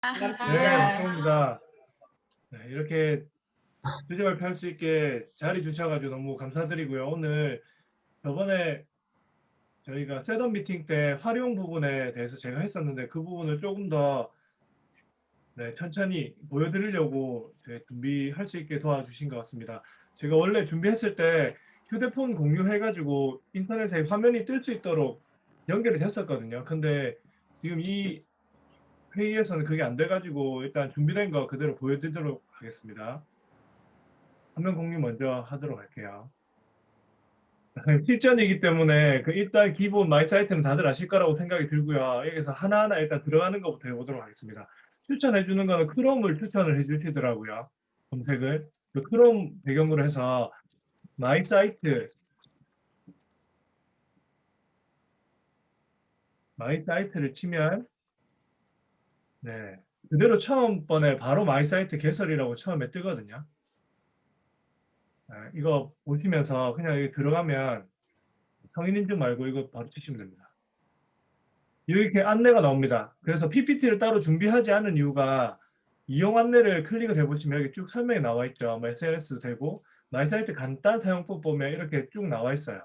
반갑습니다. 네, 맞습니다. 네, 이렇게 주제 발표할 수 있게 자리 주셔가지고 너무 감사드리고요. 오늘 저번에 저희가 셋업 미팅 때 활용 부분에 대해서 제가 했었는데 그 부분을 조금 더 네, 천천히 보여드리려고 준비할 수 있게 도와주신 것 같습니다. 제가 원래 준비했을 때 휴대폰 공유해가지고 인터넷에 화면이 뜰 수 있도록 연결이 됐었거든요. 근데 지금 이 회의에서는 그게 안 돼가지고 일단 준비된 거 그대로 보여드리도록 하겠습니다. 화면 공유 먼저 하도록 할게요. 실전이기 때문에 그 일단 기본 마이 사이트는 다들 아실 거라고 생각이 들고요. 여기서 하나하나 일단 들어가는 것부터 해보도록 하겠습니다. 추천해 주는 거는 크롬을 추천을 해 주시더라고요. 검색을. 그 크롬 배경으로 해서 마이 사이트 마이 사이트를 치면 네 그대로 처음 번에 바로 마이 사이트 개설이라고 처음에 뜨거든요. 네, 이거 보시면서 그냥 여기 들어가면 성인 인증 말고 이거 바로 치시면 됩니다. 이렇게 안내가 나옵니다. 그래서 PPT를 따로 준비하지 않은 이유가 이용 안내를 클릭을 해보시면 여기 쭉 설명이 나와 있죠. 뭐 SNS 되고 마이 사이트 간단 사용법 보면 이렇게 쭉 나와 있어요.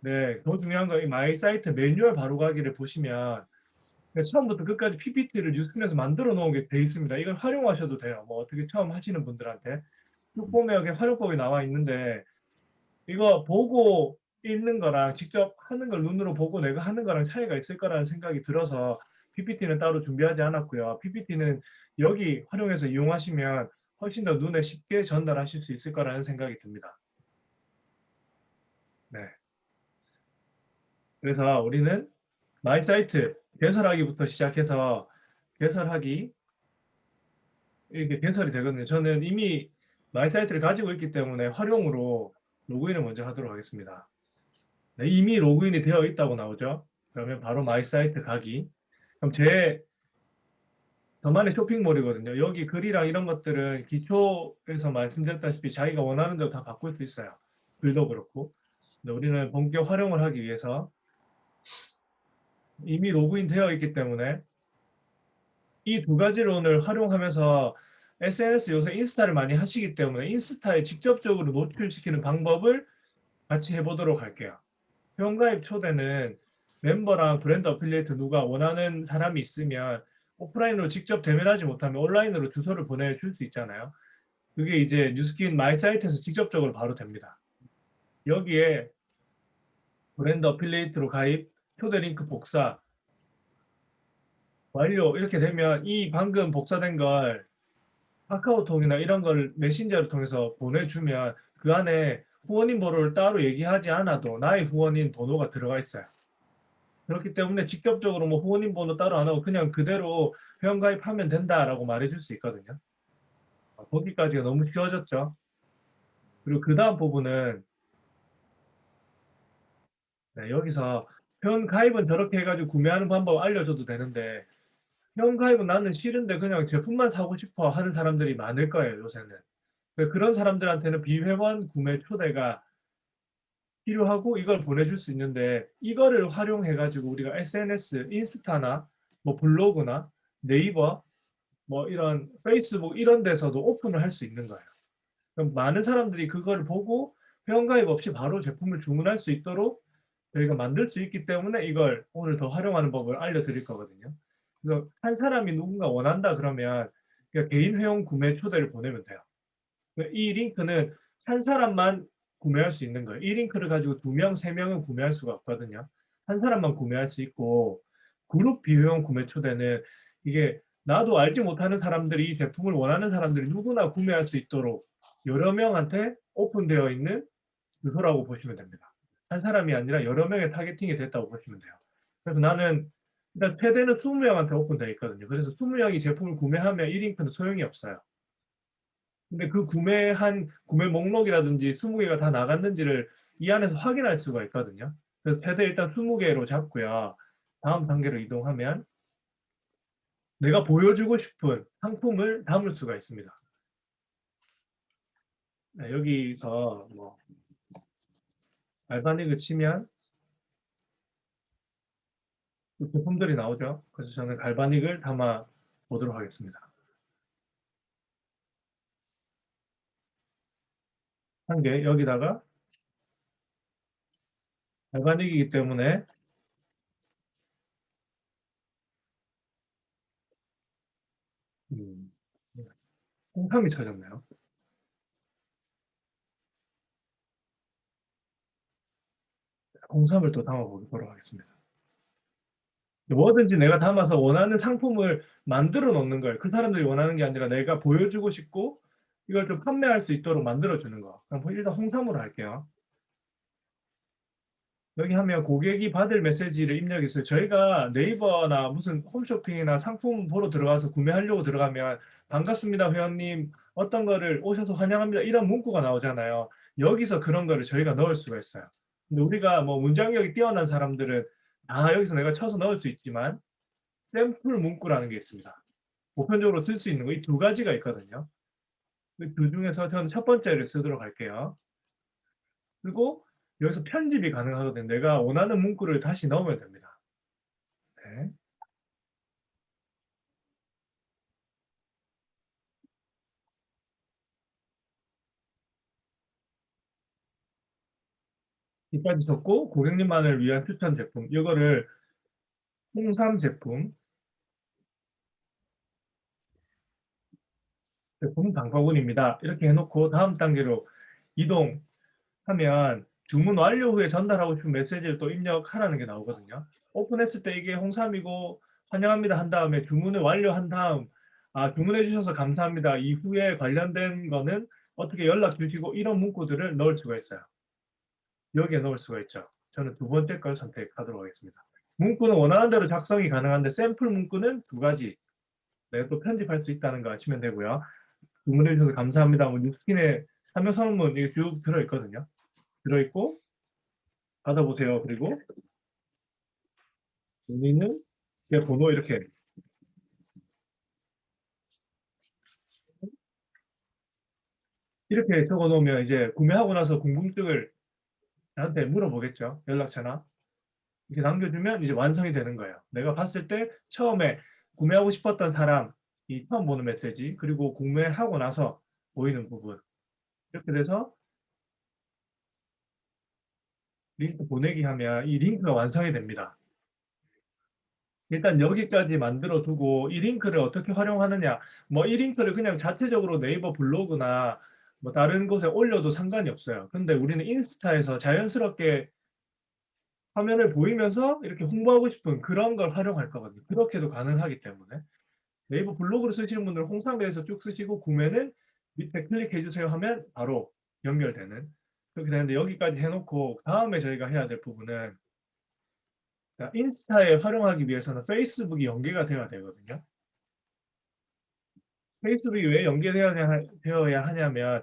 네, 더 중요한 거이 마이 사이트 매뉴얼 바로 가기를 보시면 네, 처음부터 끝까지 PPT를 뉴스에서 만들어 놓은 게 돼 있습니다. 이걸 활용하셔도 돼요. 뭐 어떻게 처음 하시는 분들한테 쭉 보면 여기 활용법이 나와 있는데 이거 보고 읽는 거랑 직접 하는 걸 눈으로 보고 내가 하는 거랑 차이가 있을 거라는 생각이 들어서 PPT는 따로 준비하지 않았고요. PPT는 여기 활용해서 이용하시면 훨씬 더 눈에 쉽게 전달하실 수 있을 거라는 생각이 듭니다. 네. 그래서 우리는 마이 사이트 개설하기부터 시작해서 개설하기 이렇게 개설이 되거든요. 저는 이미 마이 사이트를 가지고 있기 때문에 활용으로 로그인을 먼저 하도록 하겠습니다. 네, 이미 로그인이 되어 있다고 나오죠. 그러면 바로 마이 사이트 가기. 그럼 제 저만의 쇼핑몰이거든요. 여기 글이랑 이런 것들은 기초에서 말씀드렸다시피 자기가 원하는 대로 다 바꿀 수 있어요. 글도 그렇고. 근데 우리는 본격 활용을 하기 위해서 이미 로그인 되어 있기 때문에 이두 오늘 활용하면서 SNS 요새 인스타를 많이 하시기 때문에 인스타에 직접적으로 노출시키는 방법을 같이 해보도록 할게요. 회원가입 초대는 멤버랑 브랜드 어필리에이트 누가 원하는 사람이 있으면 오프라인으로 직접 대면하지 못하면 온라인으로 주소를 보내줄 수 있잖아요. 그게 이제 뉴스킨 마이 사이트에서 직접적으로 바로 됩니다. 여기에 브랜드 어필리에이트로 가입, 초대 링크 복사, 완료 이렇게 되면 이 방금 복사된 걸 카카오톡이나 이런 걸 메신저를 통해서 보내주면 그 안에 후원인 번호를 따로 얘기하지 않아도 나의 후원인 번호가 들어가 있어요. 그렇기 때문에 직접적으로 뭐 후원인 번호 따로 안 하고 그냥 그대로 회원 가입하면 된다라고 말해줄 수 있거든요. 아, 거기까지가 너무 쉬워졌죠. 그리고 그 다음 부분은 네, 여기서 회원 가입은 저렇게 해가지고 구매하는 방법 알려줘도 되는데 회원 가입은 나는 싫은데 그냥 제품만 사고 싶어 하는 사람들이 많을 거예요 요새는. 그- 그런 사람들한테는 비회원 구매 초대가 필요하고 이걸 보내줄 수 있는데 이거를 활용해 가지고 우리가 SNS, 인스타나 뭐 블로그나 네이버 뭐 이런 페이스북 이런 데서도 오픈을 할 수 있는 거예요. 그럼 많은 사람들이 그걸 보고 회원가입 없이 바로 제품을 주문할 수 있도록 저희가 만들 수 있기 때문에 이걸 오늘 더 활용하는 법을 알려드릴 거거든요. 그래서 한 사람이 누군가 원한다 그러면 개인 회원 구매 초대를 보내면 돼요. 이 링크는 한 사람만 구매할 수 있는 거예요. 이 링크를 가지고 두 명, 세 명은 구매할 수가 없거든요. 한 사람만 구매할 수 있고 그룹 비회원 구매 초대는 이게 나도 알지 못하는 사람들이 이 제품을 원하는 사람들이 누구나 구매할 수 있도록 여러 명한테 오픈되어 있는 주소라고 보시면 됩니다. 한 사람이 아니라 여러 명의 타겟팅이 됐다고 보시면 돼요. 그래서 나는 일단 최대는 20명한테 오픈되어 있거든요. 그래서 20명이 제품을 구매하면 이 링크는 소용이 없어요. 근데 그 구매한 구매 목록이라든지 20개가 다 나갔는지를 이 안에서 확인할 수가 있거든요. 그래서 최대 일단 20개로 잡고요. 다음 단계로 이동하면 내가 보여주고 싶은 상품을 담을 수가 있습니다. 네, 여기서 뭐 알바닉을 치면 그 제품들이 나오죠. 그래서 저는 갈바닉을 담아 보도록 하겠습니다. 한 개 여기다가 발반익이기 때문에 음, 홍삼이 쳐졌네요. 홍삼을 또 담아보도록 하겠습니다. 뭐든지 내가 담아서 원하는 상품을 만들어 놓는 거예요. 그 사람들이 원하는 게 아니라 내가 보여주고 싶고 이걸 좀 판매할 수 있도록 만들어 주는 거. 그럼 뭐 일단 홍삼으로 할게요. 여기 하면 고객이 받을 메시지를 입력했어요. 저희가 네이버나 무슨 홈쇼핑이나 상품 보러 들어가서 구매하려고 들어가면 반갑습니다 회원님 어떤 거를 오셔서 환영합니다 이런 문구가 나오잖아요. 여기서 그런 거를 저희가 넣을 수가 있어요. 근데 우리가 뭐 문장력이 뛰어난 사람들은 아 여기서 내가 쳐서 넣을 수 있지만 샘플 문구라는 게 있습니다. 보편적으로 쓸 수 있는 거 이 두 가지가 있거든요. 그 중에서 저는 첫 번째를 쓰도록 할게요. 그리고 여기서 편집이 가능하거든요. 내가 원하는 문구를 다시 넣으면 됩니다. 네. 이까지 적고 고객님만을 위한 추천 제품 이거를 홍삼 제품 제품 단가군입니다. 이렇게 해놓고 다음 단계로 이동하면 주문 완료 후에 전달하고 싶은 메시지를 또 입력하라는 게 나오거든요. 오픈했을 때 이게 홍삼이고 환영합니다 한 다음에 주문을 완료한 다음 아 주문해 주셔서 감사합니다. 이후에 관련된 거는 어떻게 연락 주시고 이런 문구들을 넣을 수가 있어요. 여기에 넣을 수가 있죠. 저는 두 번째 걸 선택하도록 하겠습니다. 문구는 원하는 대로 작성이 가능한데 샘플 문구는 두 가지 내가 또 편집할 수 있다는 거 아시면 되고요. 주문해 주셔서 감사합니다. 뭐 뉴스킨에 참여 선언문 이게 쭉 들어있거든요. 들어있고 받아보세요. 그리고 문의는 제 번호 이렇게 이렇게 적어 놓으면 이제 구매하고 나서 궁금증을 나한테 물어보겠죠. 연락처나. 이렇게 남겨주면 이제 완성이 되는 거예요. 내가 봤을 때 처음에 구매하고 싶었던 사람 이 처음 보는 메시지 그리고 구매하고 나서 보이는 부분 이렇게 돼서 링크 보내기 하면 이 링크가 완성이 됩니다. 일단 여기까지 만들어 두고 이 링크를 어떻게 활용하느냐 뭐 이 링크를 그냥 자체적으로 네이버 블로그나 뭐 다른 곳에 올려도 상관이 없어요. 근데 우리는 인스타에서 자연스럽게 화면을 보이면서 이렇게 홍보하고 싶은 그런 걸 활용할 거거든요. 그렇게도 가능하기 때문에 네이버 블로그를 쓰시는 분들은 홍삼에서 쭉 쓰시고 구매는 밑에 클릭해 주세요 하면 바로 연결되는 그렇게 되는데 여기까지 해놓고 다음에 저희가 해야 될 부분은 인스타에 활용하기 위해서는 페이스북이 연계가 되어야 되거든요. 페이스북이 왜 연계되어야 하냐면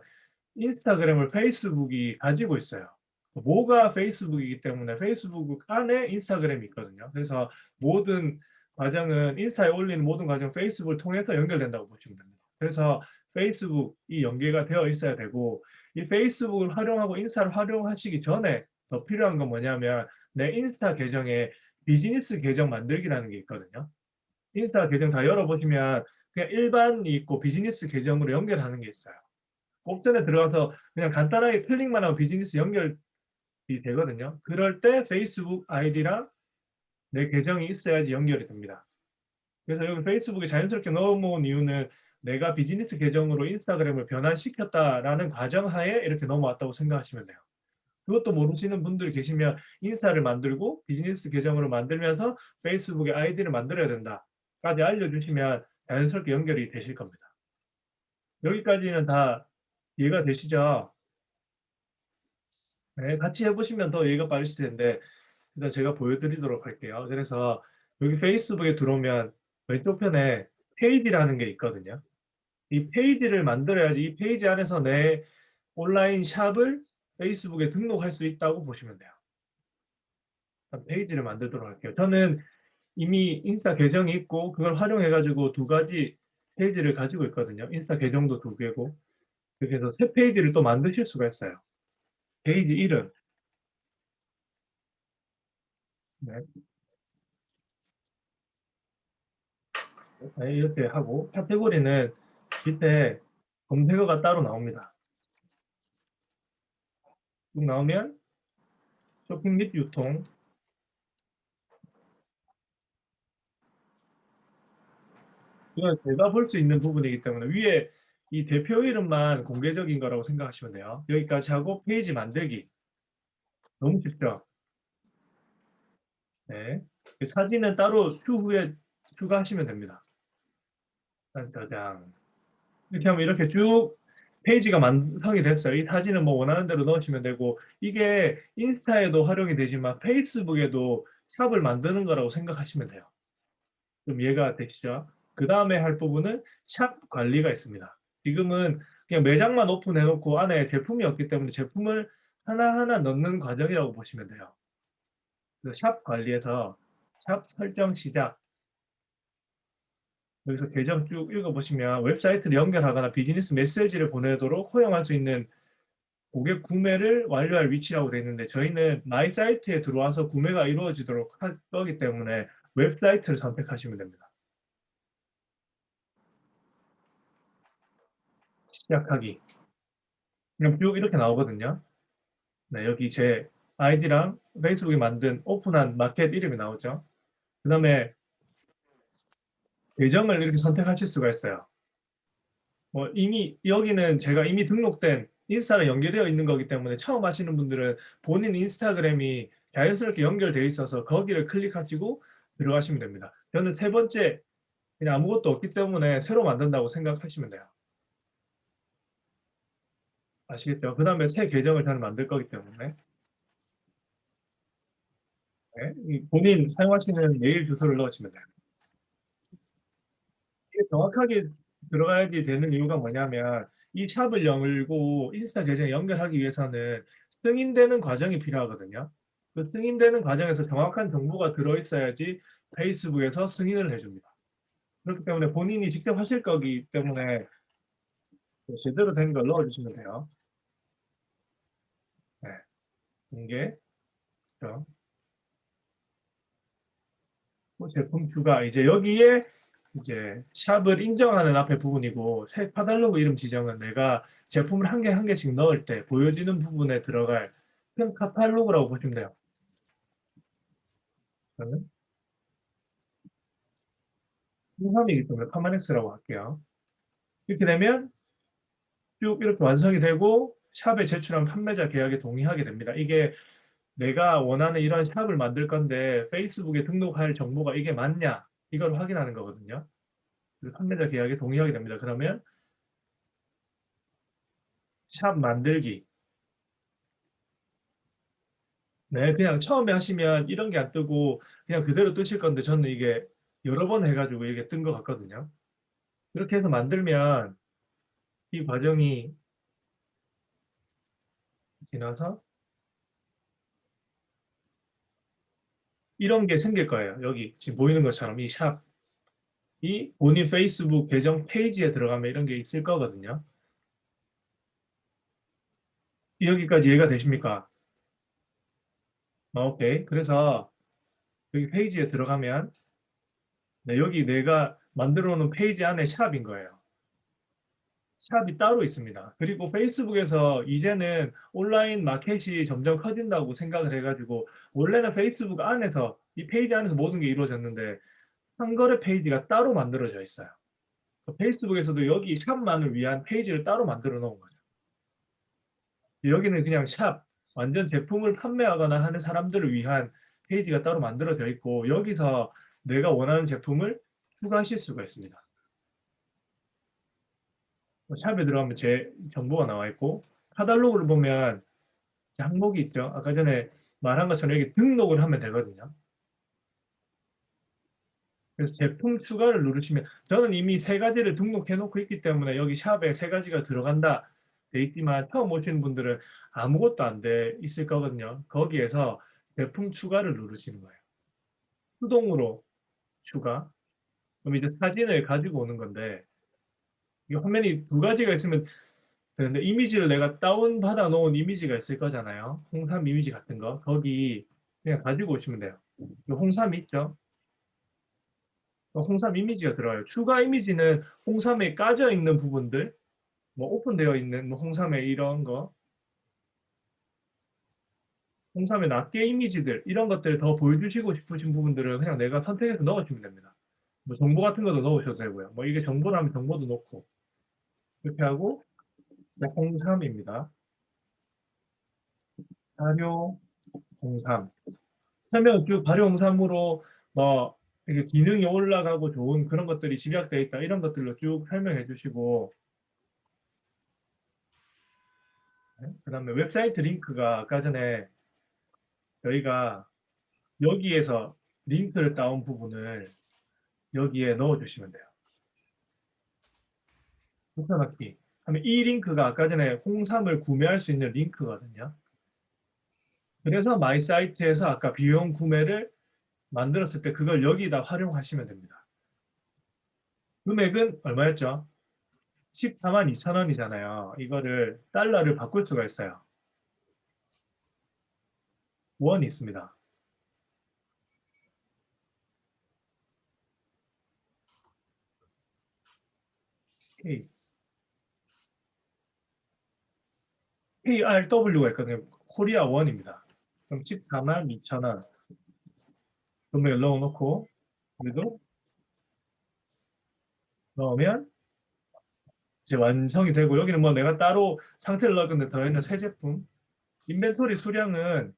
인스타그램을 페이스북이 가지고 있어요. 뭐가 페이스북이기 때문에 페이스북 안에 인스타그램이 있거든요. 그래서 모든 과정은 인스타에 올리는 모든 과정 페이스북을 통해서 연결된다고 보시면 됩니다. 그래서 페이스북이 연계가 되어 있어야 되고 이 페이스북을 활용하고 인스타를 활용하시기 전에 더 필요한 건 뭐냐면 내 인스타 계정에 비즈니스 계정 만들기라는 게 있거든요. 인스타 계정 다 열어보시면 그냥 일반이 있고 비즈니스 계정으로 연결하는 게 있어요. 옵션에 들어가서 그냥 간단하게 클릭만 하고 비즈니스 연결이 되거든요. 그럴 때 페이스북 아이디랑 내 계정이 있어야지 연결이 됩니다. 그래서 여기 페이스북에 자연스럽게 넣어놓은 이유는 내가 비즈니스 계정으로 인스타그램을 변환시켰다라는 과정 하에 이렇게 넘어왔다고 생각하시면 돼요. 그것도 모르시는 분들이 계시면 인스타를 만들고 비즈니스 계정으로 만들면서 페이스북에 아이디를 만들어야 된다까지 알려주시면 자연스럽게 연결이 되실 겁니다. 여기까지는 다 이해가 되시죠? 네, 같이 해보시면 더 이해가 빠르실 텐데 일단 제가 보여드리도록 할게요. 그래서 여기 페이스북에 들어오면 왼쪽 편에 페이지라는 게 있거든요. 이 페이지를 만들어야지 이 페이지 안에서 내 온라인 샵을 페이스북에 등록할 수 있다고 보시면 돼요. 페이지를 만들도록 할게요. 저는 이미 인스타 계정이 있고 그걸 활용해 가지고 두 가지 페이지를 가지고 있거든요. 인스타 계정도 두 개고 그렇게 해서 새 페이지를 또 만드실 수가 있어요. 페이지 이름 네. 네, 이렇게 하고 카테고리는 밑에 검색어가 따로 나옵니다. 쭉 나오면 쇼핑 및 유통 이건 제가 볼 수 있는 부분이기 때문에 위에 이 대표 이름만 공개적인 거라고 생각하시면 돼요. 여기까지 하고 페이지 만들기. 너무 쉽죠? 네. 그 사진은 따로 추후에 추가하시면 됩니다. 짠짜장. 이렇게 하면 이렇게 쭉 페이지가 완성이 됐어요. 이 사진은 뭐 원하는 대로 넣으시면 되고 이게 인스타에도 활용이 되지만 페이스북에도 샵을 만드는 거라고 생각하시면 돼요. 좀 이해가 되시죠? 그 다음에 할 부분은 샵 관리가 있습니다. 지금은 그냥 매장만 오픈해 놓고 안에 제품이 없기 때문에 제품을 하나하나 넣는 과정이라고 보시면 돼요. 샵 관리에서 샵 설정 시작 여기서 계정 쭉 읽어보시면 웹사이트를 연결하거나 비즈니스 메시지를 보내도록 허용할 수 있는 고객 구매를 완료할 위치라고 되어 있는데 저희는 마이 사이트에 들어와서 구매가 이루어지도록 할 거기 때문에 웹사이트를 선택하시면 됩니다. 시작하기. 그럼 쭉 이렇게 나오거든요. 네, 여기 제 아이디랑 페이스북에 만든 오픈한 마켓 이름이 나오죠. 그 다음에 계정을 이렇게 선택하실 수가 있어요. 뭐 이미 여기는 제가 이미 등록된 인스타랑 연계되어 있는 거기 때문에 처음 하시는 분들은 본인 인스타그램이 자연스럽게 연결되어 있어서 거기를 클릭하시고 들어가시면 됩니다. 저는 세 번째 그냥 아무것도 없기 때문에 새로 만든다고 생각하시면 돼요. 아시겠죠? 그 다음에 새 계정을 저는 만들 거기 때문에 네, 본인 사용하시는 메일 주소를 넣으시면 돼요. 이게 정확하게 들어가야지 되는 이유가 뭐냐면 이 샵을 열고 인스타 계정에 연결하기 위해서는 승인되는 과정이 필요하거든요. 그 승인되는 과정에서 정확한 정보가 들어있어야지 페이스북에서 승인을 해줍니다. 그렇기 때문에 본인이 직접 하실 거기 때문에 제대로 된 걸 넣어주시면 돼요. 네. 공개. 뭐 제품 추가. 이제 여기에 이제 샵을 인정하는 앞에 부분이고 새 카탈로그 이름 지정은 내가 제품을 한개한 개씩 넣을 때 보여지는 부분에 들어갈 큰 카탈로그라고 보시면 돼요. 저는 홍삼이기 때문에 파마넥스라고 할게요. 이렇게 되면 쭉 이렇게 완성이 되고 샵에 제출한 판매자 계약에 동의하게 됩니다. 이게 내가 원하는 이런 샵을 만들 건데 페이스북에 등록할 정보가 이게 맞냐 이걸 확인하는 거거든요. 판매자 계약에 동의하게 됩니다. 그러면 샵 만들기 네, 그냥 처음에 하시면 이런 게 안 뜨고 그냥 그대로 뜨실 건데 저는 이게 여러 번 해가지고 이게 뜬 것 같거든요. 이렇게 해서 만들면 이 과정이 지나서 이런 게 생길 거예요. 여기 지금 보이는 것처럼 이 샵, 이 본인 페이스북 계정 페이지에 들어가면 이런 게 있을 거거든요. 여기까지 이해가 되십니까? 어, 오케이. 그래서 여기 페이지에 들어가면 네, 여기 내가 만들어 놓은 페이지 안에 샵인 거예요. 샵이 따로 있습니다. 그리고 페이스북에서 이제는 온라인 마켓이 점점 커진다고 생각을 해가지고 원래는 페이스북 안에서 이 페이지 안에서 모든 게 이루어졌는데 상거래 페이지가 따로 만들어져 있어요. 페이스북에서도 여기 샵만을 위한 페이지를 따로 만들어 놓은 거죠. 여기는 그냥 샵, 완전 제품을 판매하거나 하는 사람들을 위한 페이지가 따로 만들어져 있고 여기서 내가 원하는 제품을 추가하실 수가 있습니다. 뭐 샵에 들어가면 제 정보가 나와 있고 카탈로그를 보면 항목이 있죠. 아까 전에 말한 것처럼 여기 등록을 하면 되거든요. 그래서 제품 추가를 누르시면 저는 이미 세 가지를 등록해 놓고 있기 때문에 여기 샵에 세 가지가 들어간다 돼 있지만 처음 오시는 분들은 아무것도 안 돼 있을 거거든요. 거기에서 제품 추가를 누르시는 거예요. 수동으로 추가. 그럼 이제 사진을 가지고 오는 건데 이 화면이 두 가지가 있으면 되는데 이미지를 내가 다운 받아 놓은 이미지가 있을 거잖아요. 홍삼 이미지 같은 거 거기 그냥 가지고 오시면 돼요. 홍삼 있죠? 어, 홍삼 이미지가 들어가요. 추가 이미지는 홍삼에 까져 있는 부분들, 뭐 오픈되어 있는 뭐 홍삼의 이런 거, 홍삼의 낱개 이미지들 이런 것들을 더 보여주시고 싶으신 부분들은 그냥 내가 선택해서 넣어주면 됩니다. 뭐 정보 같은 것도 넣으셔도 되고요. 뭐 이게 정보라면 정보도 넣고 이렇게 하고 네, 홍삼입니다. 발효 홍삼 설명을 쭉 발효 홍삼으로 뭐 이게 기능이 올라가고 좋은 그런 것들이 집약되어 있다 이런 것들로 쭉 설명해 주시고 그 다음에 웹사이트 링크가 아까 전에 저희가 여기에서 링크를 따온 부분을 여기에 넣어 주시면 돼요. 붙여넣기 이 링크가 아까 전에 홍삼을 구매할 수 있는 링크거든요. 그래서 마이 사이트에서 아까 비용 구매를 만들었을 때 그걸 여기다 활용하시면 됩니다. 금액은 얼마였죠? 14만 2천 원이잖아요. 이거를 달러를 바꿀 수가 있어요. 원이 있습니다. K KRW가 있거든요. 코리아 원입니다. 그럼 14만 2천 원 금액을 넣어놓고 그리고 넣으면 이제 완성이 되고 여기는 뭐 내가 따로 상태를 넣을 건데 더했는 새 제품 인벤토리 수량은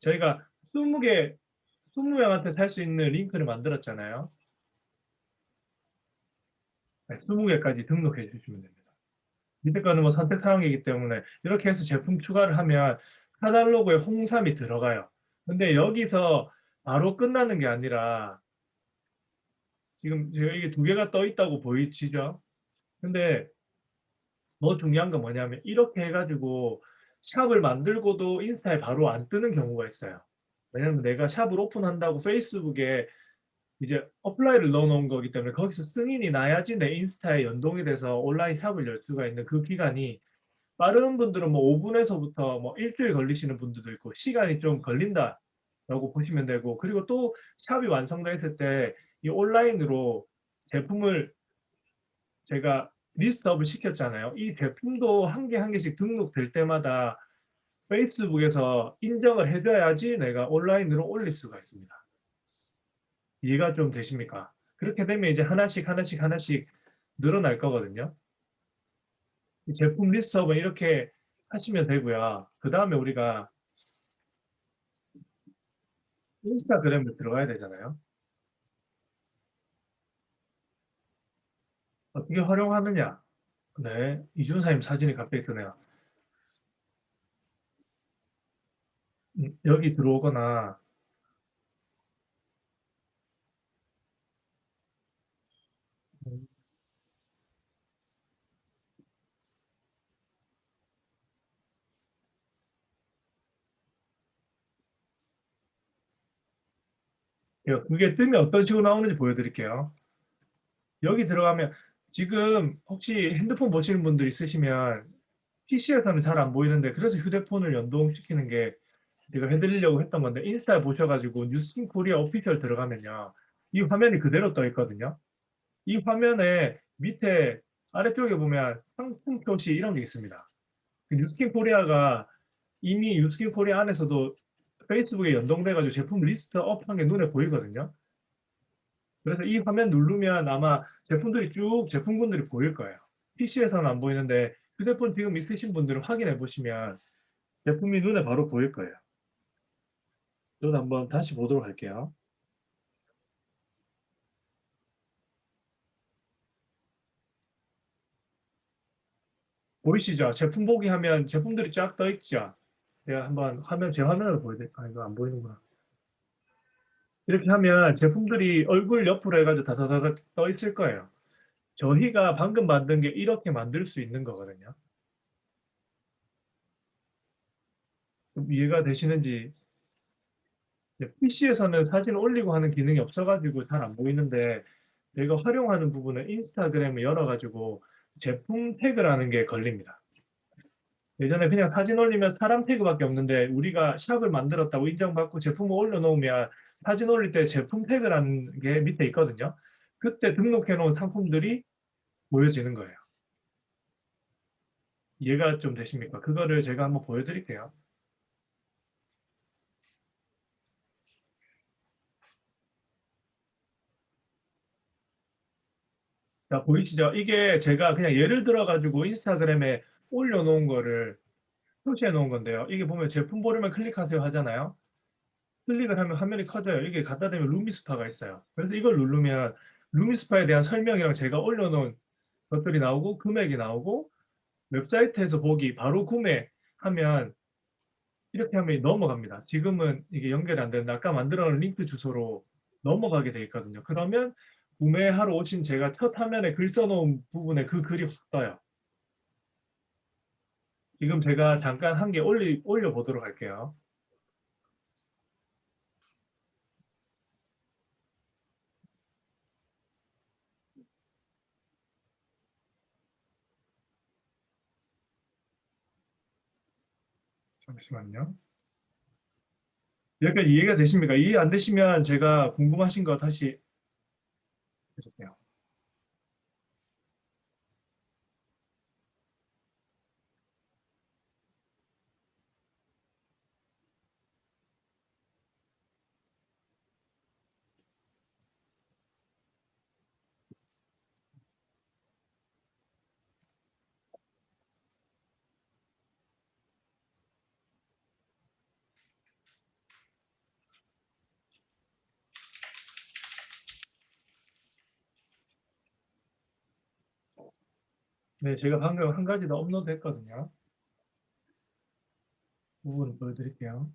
저희가 20개 20명한테 살 수 있는 링크를 만들었잖아요. 20개까지 등록해 주시면 됩니다. 거는 뭐 선택 사항이기 때문에 이렇게 해서 제품 추가를 하면 카탈로그에 홍삼이 들어가요. 근데 여기서 바로 끝나는 게 아니라 지금 이게 두 개가 떠 있다고 보이시죠? 근데 더 중요한 건 뭐냐면 이렇게 해가지고 샵을 만들고도 인스타에 바로 안 뜨는 경우가 있어요. 왜냐면 내가 샵을 오픈한다고 페이스북에 이제 어플라이를 넣어놓은 거기 때문에 거기서 승인이 나야지 내 인스타에 연동이 돼서 온라인 샵을 열 수가 있는 그 기간이 빠른 분들은 뭐 5분에서부터 뭐 일주일 걸리시는 분들도 있고 시간이 좀 걸린다라고 보시면 되고 그리고 또 샵이 완성됐을 때 이 온라인으로 제품을 제가 리스트업을 시켰잖아요. 이 제품도 한 개한 개씩 등록될 때마다 페이스북에서 인정을 해줘야지 내가 온라인으로 올릴 수가 있습니다. 이해가 좀 되십니까? 그렇게 되면 이제 하나씩 하나씩 하나씩 늘어날 거거든요. 이 제품 리스트업은 이렇게 하시면 되고요. 그 다음에 우리가 인스타그램을 들어가야 되잖아요. 어떻게 활용하느냐? 네, 이준사님 사진이 갑자기 뜨네요. 음, 여기 들어오거나 예, 그게 뜨면 어떤 식으로 나오는지 보여드릴게요. 여기 들어가면 지금 혹시 핸드폰 보시는 분들 있으시면 PC에서는 잘 안 보이는데 그래서 휴대폰을 연동시키는 게 제가 해드리려고 했던 건데 인스타에 보셔가지고 뉴스킨 코리아 오피셜 들어가면요. 이 화면이 그대로 떠 있거든요. 이 화면에 밑에 아래쪽에 보면 상품 표시 이런 게 있습니다. 그 뉴스킨 코리아가 이미 뉴스킨 코리아 안에서도 페이스북에 연동돼가지고 제품 리스트 업한 게 눈에 보이거든요 그래서 이 화면 누르면 아마 제품들이 쭉 제품군들이 보일 거예요. PC에서는 안 보이는데 휴대폰 지금 있으신 분들은 확인해 보시면 제품이 눈에 바로 보일 거예요. 저도 한번 다시 보도록 할게요. 보이시죠? 제품 보기 하면 제품들이 쫙 떠 있죠? 제가 한번 화면, 제 화면으로 보여드릴까요? 아, 이거 안 보이는구나. 이렇게 하면 제품들이 얼굴 옆으로 해가지고 다사다삭 떠 있을 거예요. 저희가 방금 만든 게 이렇게 만들 수 있는 거거든요. 좀 이해가 되시는지 PC에서는 사진 올리고 하는 기능이 없어가지고 잘 안 보이는데 내가 활용하는 부분은 인스타그램을 열어가지고 제품 태그라는 게 걸립니다. 예전에 그냥 사진 올리면 사람 태그밖에 없는데 우리가 샵을 만들었다고 인정받고 제품을 올려놓으면 사진 올릴 때 제품 태그라는 게 밑에 있거든요. 그때 등록해 놓은 상품들이 보여지는 거예요. 이해가 좀 되십니까? 그거를 제가 한번 보여드릴게요. 자, 보이시죠? 이게 제가 그냥 예를 들어 가지고 인스타그램에 올려놓은 거를 표시해 놓은 건데요. 이게 보면 제품 보려면 클릭하세요 하잖아요. 클릭을 하면 화면이 커져요. 이게 갖다 대면 루미스파가 있어요. 그래서 이걸 누르면 루미스파에 대한 설명이랑 제가 올려놓은 것들이 나오고 금액이 나오고 웹사이트에서 보기 바로 구매하면 이렇게 하면 넘어갑니다. 지금은 이게 연결이 안 되는데 아까 만들어 놓은 링크 주소로 넘어가게 돼 있거든요. 그러면 구매하러 오신 제가 첫 화면에 글 써놓은 부분에 그 글이 확 떠요. 지금 제가 잠깐 한 개 올리, 올려보도록 할게요. 잠시만요. 여기까지 이해가 되십니까? 이해 안 되시면 제가 궁금하신 거 다시 해줄게요. 네, 제가 방금 한 가지 더 업로드 했거든요. 부분을 보여드릴게요.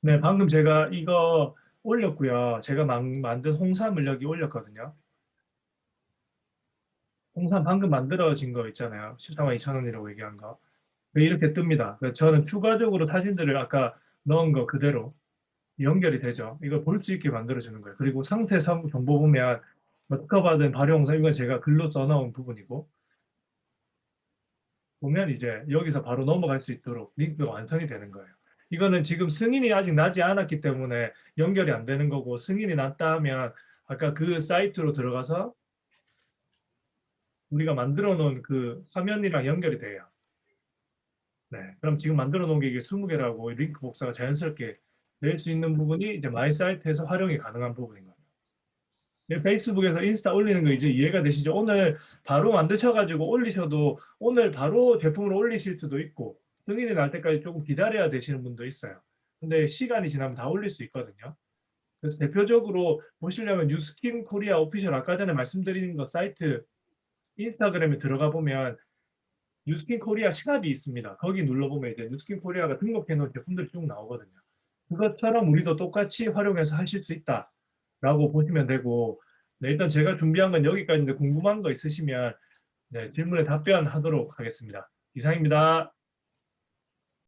네, 방금 제가 이거 올렸고요. 제가 만, 만든 홍삼을 여기 올렸거든요. 홍삼 방금 만들어진 거 있잖아요. 14만 2천 원이라고 얘기한 거. 네, 이렇게 뜹니다. 저는 추가적으로 사진들을 아까 넣은 거 그대로 연결이 되죠. 이걸 볼 수 있게 만들어주는 거예요. 그리고 상세 상- 정보 보면 뭐 특허받은 발효 홍삼 이건 제가 글로 써놓은 부분이고 보면 이제 여기서 바로 넘어갈 수 있도록 링크가 완성이 되는 거예요. 이거는 지금 승인이 아직 나지 않았기 때문에 연결이 안 되는 거고 승인이 났다 하면 아까 그 사이트로 들어가서 우리가 만들어 놓은 그 화면이랑 연결이 돼요. 네. 그럼 지금 만들어 놓은 게 이게 20개라고 링크 복사가 자연스럽게 낼 수 있는 부분이 이제 마이 사이트에서 활용이 가능한 부분인 거예요. 네, 페이스북에서 인스타 올리는 거 이제 이해가 되시죠? 오늘 바로 만드셔가지고 올리셔도 오늘 바로 제품으로 올리실 수도 있고 승인이 날 때까지 조금 기다려야 되시는 분도 있어요. 근데 시간이 지나면 다 올릴 수 있거든요. 그래서 대표적으로 보시려면 뉴스킨 코리아 오피셜 아까 전에 말씀드린 거 사이트 인스타그램에 들어가 보면 뉴스킨 코리아 샵이 있습니다. 거기 눌러보면 이제 뉴스킨 코리아가 등록해 놓은 제품들이 쭉 나오거든요. 그것처럼 우리도 똑같이 활용해서 하실 수 있다라고 보시면 되고 네, 일단 제가 준비한 건 여기까지인데 궁금한 거 있으시면 네, 질문에 답변하도록 하겠습니다. 이상입니다.